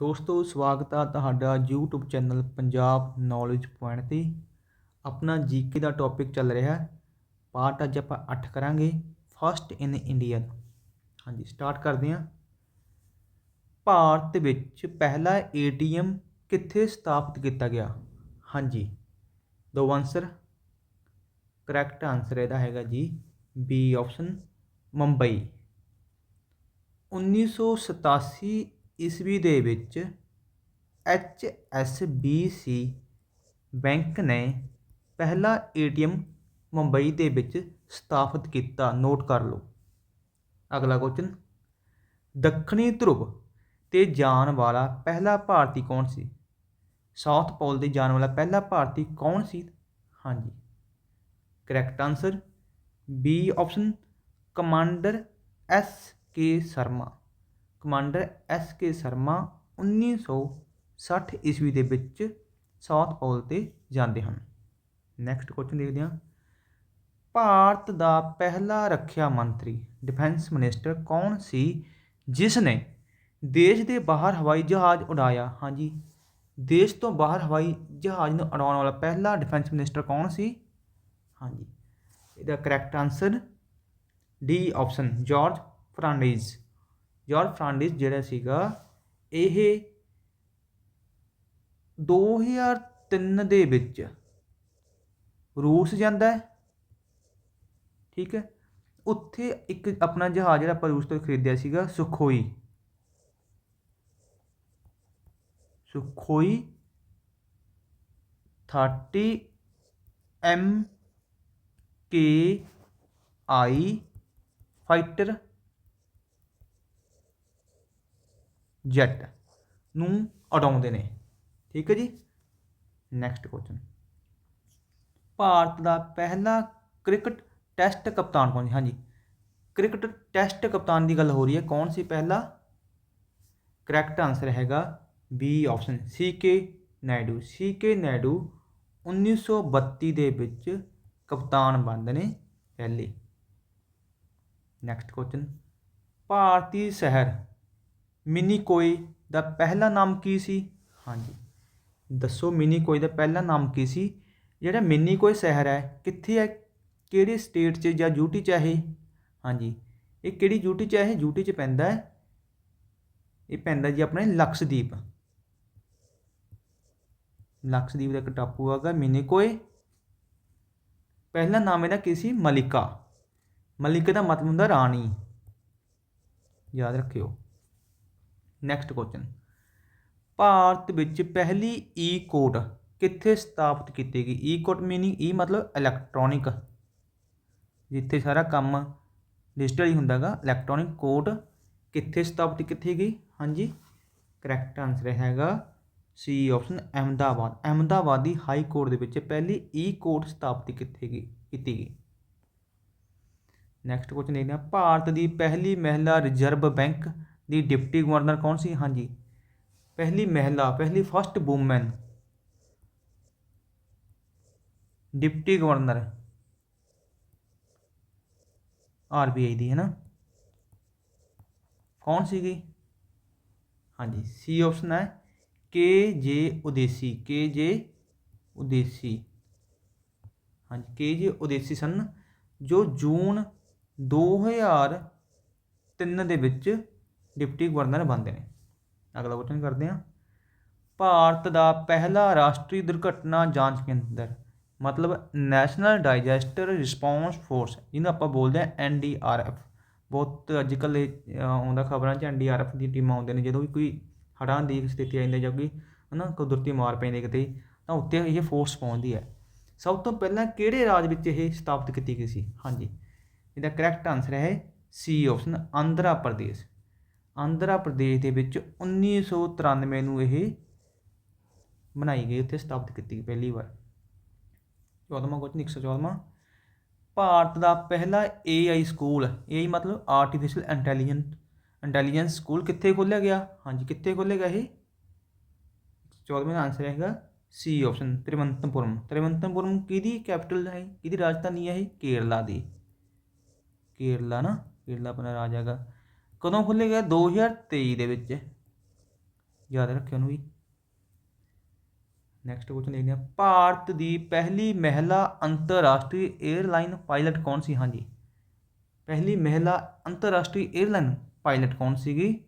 ਦੋਸਤੋ, ਸਵਾਗਤ ਆ ਤੁਹਾਡਾ YouTube channel Punjab knowledge point ਤੇ। ਆਪਣਾ ਜੀਕੇ ਦਾ ਟੌਪਿਕ ਚੱਲ ਰਿਹਾ ਹੈ। ਪਾਰਟ ਅੱਜ ਆਪਾਂ 8 ਕਰਾਂਗੇ। ਫਸਟ ਇਨ ਇੰਡੀਆ ਹਾਂਜੀ ਸਟਾਰਟ ਕਰਦੇ ਹਾਂ। ਭਾਰਤ ਵਿੱਚ ਪਹਿਲਾ ਏਟੀਐਮ ਕਿੱਥੇ ਸਥਾਪਿਤ ਕੀਤਾ ਗਿਆ? ਹਾਂਜੀ, ਦੋ ਆਨਸਰ ਕਰੈਕਟ ਆਨਸਰ ਇਹਦਾ ਹੈਗਾ ਜੀ ਬੀ ਆਪਸ਼ਨ ਮੁੰਬਈ 1987 ਈਸਵੀ ਦੇ ਵਿੱਚ H S B C bank ਨੇ ਪਹਿਲਾ ਏਟੀਐਮ ਮੁੰਬਈ ਦੇ ਵਿੱਚ ਸਥਾਪਿਤ ਕੀਤਾ। ਨੋਟ ਕਰ ਲਓ। ਅਗਲਾ ਕੁਐਸਚਨ ਦੱਖਣੀ ਧਰੁਵ ਤੇ ਜਾਣ ਵਾਲਾ ਪਹਿਲਾ ਭਾਰਤੀ ਕੌਣ ਸੀ? ਸਾਊਥ ਪੋਲ ਤੇ ਜਾਣ ਵਾਲਾ ਪਹਿਲਾ ਭਾਰਤੀ ਕੌਣ ਸੀ? ਹਾਂਜੀ। Correct answer B option commander S K Sharma commander S K Sharma 1960 ਈਸਵੀ ਦੇ ਵਿੱਚ ਸਾਊਥ ਪੋਲ ਤੇ ਜਾਂਦੇ ਹਨ। ਨੈਕਸਟ ਕੁਐਸਚਨ ਦੇਖਦੇ ਹਾਂ। ਭਾਰਤ ਦਾ ਪਹਿਲਾ ਰੱਖਿਆ ਮੰਤਰੀ ਡਿਫੈਂਸ ਮਿਨਿਸਟਰ ਕੌਣ ਸੀ ਜਿਸ ਨੇ ਦੇਸ਼ ਦੇ ਬਾਹਰ ਹਵਾਈ ਜਹਾਜ਼ ਉਡਾਇਆ? ਹਾਂਜੀ ਦੇਸ਼ ਤੋਂ ਬਾਹਰ ਹਵਾਈ ਜਹਾਜ਼ ਨੂੰ ਉਡਾਉਣ ਵਾਲਾ ਪਹਿਲਾ ਡਿਫੈਂਸ ਮਿਨਿਸਟਰ ਕੌਣ ਸੀ? ਹਾਂਜੀ ਇਹਦਾ correct answer D option George Fernandes George Fernandes ਜਿਹੜਾ ਸੀਗਾ, ਇਹ 2003 ਦੇ ਵਿੱਚ ਰੂਸ ਜਾਂਦਾ ਹੈ। ਠੀਕ ਹੈ। ਉੱਥੇ ਇੱਕ ਆਪਣਾ ਜਹਾਜ਼ ਜਿਹੜਾ ਆਪਾਂ ਰੂਸ ਤੋਂ ਖਰੀਦਿਆ ਸੀਗਾ, Sukhoi. Sukhoi 30 M K I fighter jet ਨੂੰ ਉਡਾਉਂਦੇ ਨੇ। ਠੀਕ ਹੈ ਜੀ? ਨੈਕਸਟ ਕੁਐਸਚਨ ਭਾਰਤ ਦਾ ਪਹਿਲਾ ਕ੍ਰਿਕਟ ਟੈਸਟ ਕਪਤਾਨ ਕੌਣ ਸੀ? ਹਾਂਜੀ। ਕ੍ਰਿਕਟ ਟੈਸਟ ਕਪਤਾਨ ਦੀ ਗੱਲ ਹੋ ਰਹੀ ਹੈ। ਕੌਣ ਸੀ ਪਹਿਲਾ? ਕਰੈਕਟ ਆਨਸਰ ਹੈਗਾ B option C K Naidu. C K Naidu 1932 ਦੇ ਵਿੱਚ ਕਪਤਾਨ ਬਣਦੇ ਨੇ ਪਹਿਲੇ। ਨੈਕਸਟ ਕੁਐਸਚਨ ਭਾਰਤੀ ਸ਼ਹਿਰ ਮਿਨੀਕੋਈ ਦਾ ਪਹਿਲਾ ਨਾਮ ਕੀ ਸੀ? ਹਾਂਜੀ। ਦੱਸੋ ਮਿਨੀਕੋਈ ਦਾ ਪਹਿਲਾ ਨਾਮ ਕੀ ਸੀ? ਜਿਹੜਾ ਮਿਨੀਕੋਈ ਸ਼ਹਿਰ ਹੈ, ਕਿੱਥੇ ਹੈ, ਕਿਹੜੇ ਸਟੇਟ 'ਚ ਜਾਂ ਯੂਟੀ 'ਚ ਹੈ ਇਹ? ਹਾਂਜੀ। ਇਹ ਕਿਹੜੀ ਯੂਟੀ 'ਚ ਹੈ? ਇਹ ਯੂਟੀ 'ਚ ਪੈਂਦਾ ਹੈ। ਇਹ ਪੈਂਦਾ ਜੀ ਆਪਣੇ ਲਕਸ਼ਦੀਪ। ਲਕਸ਼ਦੀਪ ਦਾ ਇੱਕ ਟਾਪੂ ਹੈਗਾ ਮਿਨੀਕੋਏ ਪਹਿਲਾ ਨਾਮ ਇਹਦਾ ਕੀ ਸੀ? ਮਲਿਕਾ। ਮਲਿਕਾ ਦਾ ਮਤਲਬ ਹੁੰਦਾ ਰਾਣੀ। ਯਾਦ ਰੱਖਿਓ। ਨੈਕਸਟ ਕੁਐਸਚਨ ਭਾਰਤ ਵਿੱਚ ਪਹਿਲੀ ਈ ਕੋਡ ਕਿੱਥੇ ਸਥਾਪਿਤ ਕੀਤੀ ਗਈ? ਈ ਕੋਡ ਮੀਨਿੰਗ ਈ ਮਤਲਬ ਇਲੈਕਟ੍ਰੋਨਿਕ ਜਿੱਥੇ ਸਾਰਾ ਕੰਮ ਡਿਜੀਟਲ ਹੀ ਹੁੰਦਾਗਾ ਇਲੈਕਟ੍ਰੋਨਿਕ ਕੋਰਟ ਕਿੱਥੇ ਸਥਾਪਿਤ ਕੀਤੀ ਗਈ? ਹਾਂਜੀ ਕਰੈਕਟ ਆਨਸਰ ਹੈਗਾ ਸੀ ਆਪਸ਼ਨ ਅਹਿਮਦਾਬਾਦ। ਅਹਿਮਦਾਬਾਦ ਦੀ ਹਾਈ ਕੋਰਟ ਦੇ ਵਿੱਚ ਪਹਿਲੀ ਈ ਕੋਰਟ ਸਥਾਪਿਤ ਕੀਤੀ ਗਈ? ਕੀਤੀ ਗਈ। ਨੈਕਸਟ ਕੁਐਸਚਨ ਦੇਖਦੇ ਹਾਂ। ਭਾਰਤ ਦੀ ਪਹਿਲੀ ਮਹਿਲਾ ਰਿਜ਼ਰਵ ਬੈਂਕ ਦੀ ਡਿਪਟੀ ਗਵਰਨਰ ਕੌਣ ਸੀ? ਹਾਂਜੀ। ਪਹਿਲੀ ਮਹਿਲਾ, ਪਹਿਲੀ first woman deputy governor. RBI ਦੀ ਹੈ ਨਾ ਕੌਣ ਸੀਗੀ? ਹਾਂਜੀ, ਸੀ ਆਪਸ਼ਨ ਹੈ ਕੇ ਜੇ ਉਦੇਸੀ, ਕੇ ਜੇ ਉਦੇਸੀ। ਹਾਂਜੀ, ਕੇ ਜੇ ਉਦੇਸੀ ਸਨ ਜੋ ਜੂਨ 2003 ਦੇ ਵਿੱਚ ਡਿਪਟੀ ਗਵਰਨਰ ਬਣਦੇ ਨੇ। ਅਗਲਾ ਕੁਐਸਚਨ ਕਰਦੇ ਹਾਂ। ਭਾਰਤ ਦਾ ਪਹਿਲਾ ਰਾਸ਼ਟਰੀ ਦੁਰਘਟਨਾ ਜਾਂਚ ਕੇਂਦਰ, ਮਤਲਬ ਨੈਸ਼ਨਲ ਡਾਈਜੈਸਟਰ ਰਿਸਪੌਂਸ ਫੋਰਸ ਜਿਹਨੂੰ ਆਪਾਂ ਬੋਲਦੇ ਹਾਂ ਐਨ ਡੀ ਆਰ ਐਫ ਬਹੁਤ ਅੱਜ ਕੱਲ੍ਹ ਆਉਂਦਾ ਖਬਰਾਂ 'ਚ ਐਨ ਡੀ ਆਰ ਐਫ ਦੀ ਟੀਮਾਂ ਆਉਂਦੇ ਨੇ, ਜਦੋਂ ਵੀ ਕੋਈ ਹੜ੍ਹਾਂ ਦੀ ਸਥਿਤੀ ਆਉਂਦੀ ਜਾਂ ਕੋਈ, ਹਨਾ, ਕੁਦਰਤੀ ਮਾਰ ਪੈਂਦੀ ਕਿਤੇ, ਤਾਂ ਉੱਤੇ ਇਹ ਫੋਰਸ ਪਹੁੰਚਦੀ ਹੈ। ਸਭ ਤੋਂ ਪਹਿਲਾਂ ਕਿਹੜੇ ਰਾਜ ਵਿੱਚ ਇਹ ਸਥਾਪਿਤ ਕੀਤੀ ਗਈ ਸੀ? ਹਾਂਜੀ, ਇਹਦਾ ਕਰੈਕਟ ਆਨਸਰ ਹੈ ਸੀ ਆਪਸ਼ਨ ਆਂਧਰਾ ਪ੍ਰਦੇਸ਼। ਆਂਧਰਾ ਪ੍ਰਦੇਸ਼ ਦੇ ਵਿੱਚ 1993 ਨੂੰ ਇਹ ਬਣਾਈ ਗਈ, ਉੱਥੇ ਸਥਾਪਿਤ ਕੀਤੀ ਗਈ ਪਹਿਲੀ ਵਾਰ। 14ਵਾਂ ਕੁਐਸਚਨ 114ਵਾਂ ਭਾਰਤ ਦਾ ਪਹਿਲਾ AI ਸਕੂਲ AI ਮਤਲਬ ਆਰਟੀਫੀਸ਼ੀਅਲ ਇੰਟੈਲੀਜੈਂਟ ਇੰਟੈਲੀਜੈਂਸ ਸਕੂਲ ਕਿੱਥੇ ਖੋਲ੍ਹਿਆ ਗਿਆ? ਹਾਂਜੀ, ਕਿੱਥੇ ਖੋਲ੍ਹਿਆ ਗਿਆ ਇਹ? 14ਵਾਂ ਦਾ ਆਨਸਰ ਹੈਗਾ ਸੀ ਆਪਸ਼ਨ ਤ੍ਰਿਵੰਤਮਪੁਰਮ ਤ੍ਰਿਵੰਤਮਪੁਰਮ ਕਿਹਦੀ ਕੈਪੀਟਲ ਹੈ? ਕਿਹਦੀ ਰਾਜਧਾਨੀ ਹੈ ਇਹ? ਕੇਰਲਾ ਦੀ। ਕੇਰਲਾ ਨਾ, ਕੇਰਲਾ ਆਪਣਾ ਰਾਜ ਹੈਗਾ। ਕਦੋਂ ਖੁੱਲੇ ਗਿਆ? 2023 ਦੇ ਵਿੱਚ। ਯਾਦ ਰੱਖਿਓ ਉਹਨੂੰ ਵੀ। ਨੈਕਸਟ ਕੁਐਸਚਨ ਦੇਖਦੇ ਹਾਂ। ਭਾਰਤ ਦੀ ਪਹਿਲੀ ਮਹਿਲਾ ਅੰਤਰਰਾਸ਼ਟਰੀ 에ਅਰਲਾਈਨ ਪਾਇਲਟ ਕੌਣ ਸੀ? ਹਾਂਜੀ। ਪਹਿਲੀ ਮਹਿਲਾ ਅੰਤਰਰਾਸ਼ਟਰੀ 에ਅਰਲਾਈਨ ਪਾਇਲਟ ਕੌਣ ਸੀਗੀ?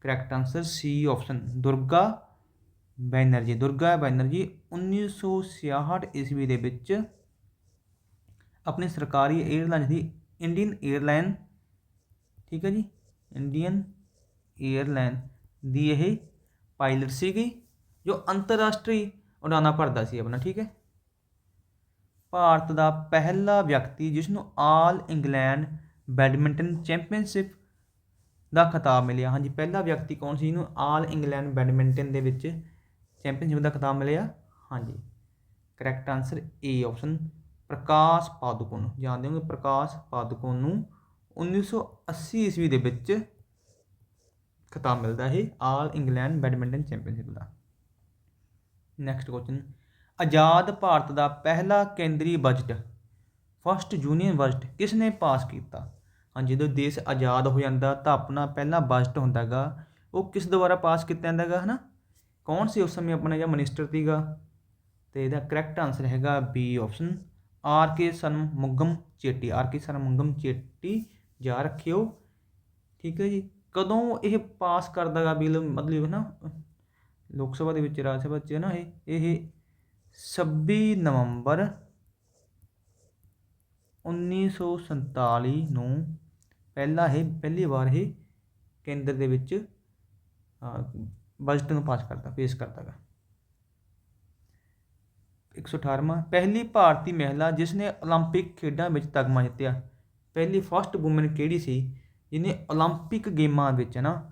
Correct answer C option Durga Banerjee. Durga Banerjee 1966 ਈਸਵੀ ਦੇ ਵਿੱਚ ਆਪਣੀ ਸਰਕਾਰੀ 에ਅਰਲਾਈਨ ਦੀ ਇੰਡੀਅਨ 에ਅਰਲਾਈਨ ਠੀਕ ਹੈ ਜੀ? ਇੰਡੀਅਨ 에ਅਰਲਾਈਨ ਦੀ ਇਹ ਪਾਇਲਟ ਸੀਗੀ, ਜੋ ਅੰਤਰਰਾਸ਼ਟਰੀ ਉਡਾਨਾਂ ਭਰਦਾ ਸੀ ਆਪਣਾ, ਠੀਕ ਹੈ? ਭਾਰਤ ਦਾ ਪਹਿਲਾ ਵਿਅਕਤੀ ਜਿਸ ਨੂੰ ਆਲ ਇੰਗਲੈਂਡ ਬੈਡਮਿੰਟਨ ਚੈਂਪੀਅਨਸ਼ਿਪ ਦਾ ਖਿਤਾਬ ਮਿਲਿਆ। ਹਾਂਜੀ, ਪਹਿਲਾ ਵਿਅਕਤੀ ਕੌਣ ਸੀ ਜਿਹਨੂੰ ਆਲ ਇੰਗਲੈਂਡ ਬੈਡਮਿੰਟਨ ਦੇ ਵਿੱਚ ਚੈਂਪੀਅਨਸ਼ਿਪ ਦਾ ਖਿਤਾਬ ਮਿਲਿਆ? ਹਾਂਜੀ correct answer A option Prakash Padukone. ਜਾਣਦੇ ਹੋਗੇ ਪ੍ਰਕਾਸ਼ ਪਾਦੁਕੋਣ ਨੂੰ 1980 ਈਸਵੀ ਦੇ ਵਿੱਚ ਖਿਤਾਬ ਮਿਲਦਾ ਹੈ ਆਲ ਇੰਗਲੈਂਡ ਬੈਡਮਿੰਟਨ ਚੈਂਪੀਅਨਸ਼ਿਪ ਦਾ। ਨੈਕਸਟ ਕੁਐਸਚਨ ਆਜ਼ਾਦ ਭਾਰਤ ਦਾ ਪਹਿਲਾ ਕੇਂਦਰੀ ਬਜਟ ਫਸਟ ਯੂਨੀਅਨ ਬਜਟ ਕਿਸ ਨੇ ਪਾਸ ਕੀਤਾ? ਹਾਂ, ਜਦੋਂ ਦੇਸ਼ ਆਜ਼ਾਦ ਹੋ ਜਾਂਦਾ ਤਾਂ ਆਪਣਾ ਪਹਿਲਾ ਬਜਟ ਹੁੰਦਾਗਾ। ਉਹ ਕਿਸ ਦੁਆਰਾ ਪਾਸ ਕੀਤਾ ਜਾਂਦਾਗਾ, ਹਨਾ? ਕੌਣ ਸੀ ਉਸ ਸਮੇਂ ਆਪਣਾ ਜਿਹੜਾ ਮਿਨਿਸਟਰ ਸੀਗਾ? ਤੇ ਇਹਦਾ ਕਰੈਕਟ ਆਨਸਰ ਹੈਗਾ B option R K Shanmukham Chetty R K Shanmukham Chetty ਜਾ ਰੱਖਿਓ ਠੀਕ ਹੈ ਜੀ ਕਦੋਂ ਇਹ ਪਾਸ ਕਰਦਾਗਾ ਬਿੱਲ ਮਤਲਬ ਨਾ ਲੋਕ ਸਭਾ ਦੇ ਵਿੱਚ ਰਾਜ ਸਭਾ 'ਚ ਨਾ ਇਹ ਇਹ 26 ਨਵੰਬਰ 1947 ਨੂੰ ਪਹਿਲਾ ਇਹ ਪਹਿਲੀ ਵਾਰ ਇਹ ਕੇਂਦਰ ਦੇ ਵਿੱਚ ਬਜਟ ਨੂੰ ਪਾਸ ਕਰਦਾ ਪੇਸ਼ ਕਰਦਾਗਾ 118ਵਾਂ ਪਹਿਲੀ ਭਾਰਤੀ ਮਹਿਲਾ ਜਿਸ ਨੇ 올림픽 ਖੇਡਾਂ ਵਿੱਚ ਤਗਮਾ ਜਿੱਤਿਆ ਪਹਿਲੀ ਫਸਟ ਵੂਮਨ ਕਿਹੜੀ ਸੀ? ਜਿਹਨੇ 올림픽 ਗੇਮਾਂ ਵਿੱਚ ਨਾ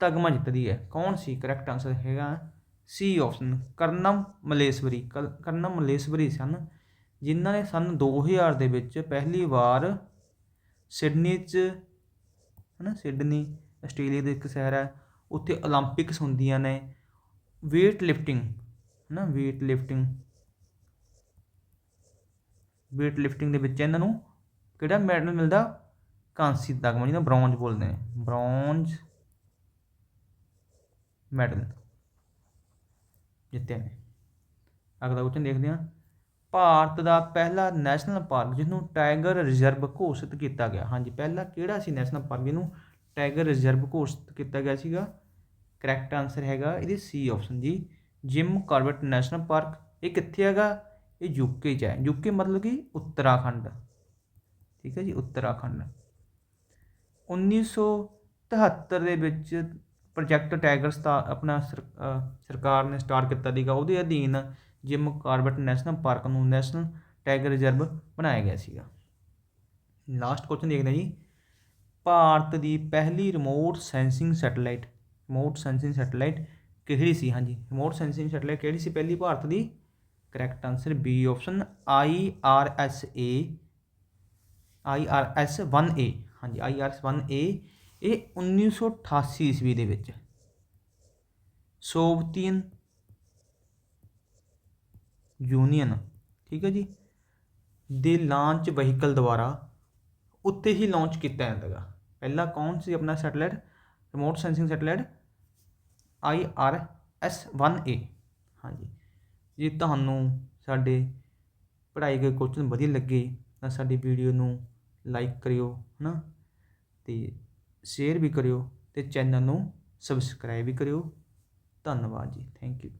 ਤਗਮਾ ਜਿੱਤਦੀ ਹੈ। ਕੌਣ ਸੀ? ਕਰੈਕਟ ਆਨਸਰ ਹੈਗਾ ਸੀ ਆਪਸ਼ਨ ਕਰਨਮ ਮਲੇਸ਼ਵਰੀ। ਕਰਨਮ ਮਲੇਸ਼ਵਰੀ ਸਨ, ਜਿਨ੍ਹਾਂ ਨੇ ਸਨ 2000 ਦੇ ਵਿੱਚ ਪਹਿਲੀ ਵਾਰ ਸਿਡਨੀ 'ਚ, ਹਨਾ, ਸਿਡਨੀ, ਆਸਟ੍ਰੇਲੀਆ ਦੇ ਇੱਕ ਸ਼ਹਿਰ ਹੈ, ਉੱਥੇ 올림픽ਸ ਹੁੰਦੀਆਂ ਨੇ। weight lifting ਹਨਾ weight lifting weight lifting ਦੇ ਵਿੱਚ ਇਹਨਾਂ ਨੂੰ ਕਿਹੜਾ ਮੈਡਲ ਮਿਲਦਾ? ਕਾਂਸੀ ਤਗਮਾ ਜਿਹਨੂੰ ਬ੍ਰੌਂਜ ਬੋਲਦੇ ਨੇ। ਬ੍ਰੌਂਜ ਮੈਡਲ ਜਿੱਤਿਆ ਨੇ। ਅਗਲਾ ਕੁਐਸਚਨ ਦੇਖਦੇ ਹਾਂ। ਭਾਰਤ ਦਾ ਪਹਿਲਾ ਨੈਸ਼ਨਲ ਪਾਰਕ ਜਿਸਨੂੰ ਟਾਈਗਰ ਰਿਜ਼ਰਵ ਘੋਸ਼ਿਤ ਕੀਤਾ ਗਿਆ। ਹਾਂਜੀ, ਪਹਿਲਾ ਕਿਹੜਾ ਸੀ ਨੈਸ਼ਨਲ ਪਾਰਕ ਜਿਹਨੂੰ ਟਾਈਗਰ ਰਿਜ਼ਰਵ ਘੋਸ਼ਿਤ ਕੀਤਾ ਗਿਆ ਸੀਗਾ? ਕਰੈਕਟ ਆਨਸਰ ਹੈਗਾ ਇਹਦੇ ਸੀ ਆਪਸ਼ਨ ਜੀ। ਜਿਮ ਕਾਰਬਟ ਨੈਸ਼ਨਲ ਪਾਰਕ ਇਹ ਕਿੱਥੇ ਹੈਗਾ? ਇਹ ਯੂਕੇ 'ਚ ਹੈ। ਯੂਕੇ ਮਤਲਬ ਕਿ ਉੱਤਰਾਖੰਡ। ਠੀਕ ਹੈ ਜੀ, ਉੱਤਰਾਖੰਡ। 1973 ਦੇ ਵਿੱਚ ਪ੍ਰੋਜੈਕਟ ਟਾਈਗਰ ਸਟਾ ਆਪਣਾ ਸਰਕਾਰ ਨੇ ਸਟਾਰਟ ਕੀਤਾ ਸੀਗਾ। ਉਹਦੇ ਅਧੀਨ ਜਿਮ ਕਾਰਬਟ ਨੈਸ਼ਨਲ ਪਾਰਕ ਨੂੰ ਨੈਸ਼ਨਲ ਟਾਈਗਰ ਰਿਜ਼ਰਵ ਬਣਾਇਆ ਗਿਆ ਸੀਗਾ। ਲਾਸਟ ਕੁਐਸਚਨ ਦੇਖਦੇ ਹਾਂ ਜੀ। ਭਾਰਤ ਦੀ ਪਹਿਲੀ remote sensing satellite remote sensing satellite ਕਿਹੜੀ ਸੀ? ਹਾਂਜੀ ਰਿਮੋਟ ਸੈਂਸਿੰਗ ਸੈਟੇਲਾਈਟ ਕਿਹੜੀ ਸੀ? ਪਹਿਲੀ ਭਾਰਤ ਦੀ? Correct answer B option I R S A I R S 1A ਹਾਂਜੀ, ਆਈ ਆਰ ਐਸ 1A ਇਹ 1988 ਈਸਵੀ ਦੇ ਵਿੱਚ ਸੋਵੀਅਤ ਯੂਨੀਅਨ, ਠੀਕ ਹੈ ਜੀ, ਦੇ ਲਾਂਚ ਵਹੀਕਲ ਦੁਆਰਾ ਉੱਤੇ ਹੀ ਲਾਂਚ ਕੀਤਾ ਜਾਂਦਾਗਾ ਪਹਿਲਾ ਕੌਣ ਸੀ ਆਪਣਾ satellite? Remote sensing satellite I R S 1A ਹਾਂਜੀ, ਜੇ ਤੁਹਾਨੂੰ ਸਾਡੇ ਪੜ੍ਹਾਈ ਗਏ ਕੁਐਸਚਨ ਵਧੀਆ ਲੱਗੇ ਤਾਂ ਸਾਡੀ ਵੀਡੀਓ ਨੂੰ ਲਾਈਕ ਕਰਿਓ ਹੈ ਨਾ ਅਤੇ ਸ਼ੇਅਰ ਵੀ ਕਰਿਓ ਅਤੇ ਚੈਨਲ ਨੂੰ ਸਬਸਕ੍ਰਾਈਬ ਵੀ ਕਰਿਓ। ਧੰਨਵਾਦ ਜੀ ਥੈਂਕ ਯੂ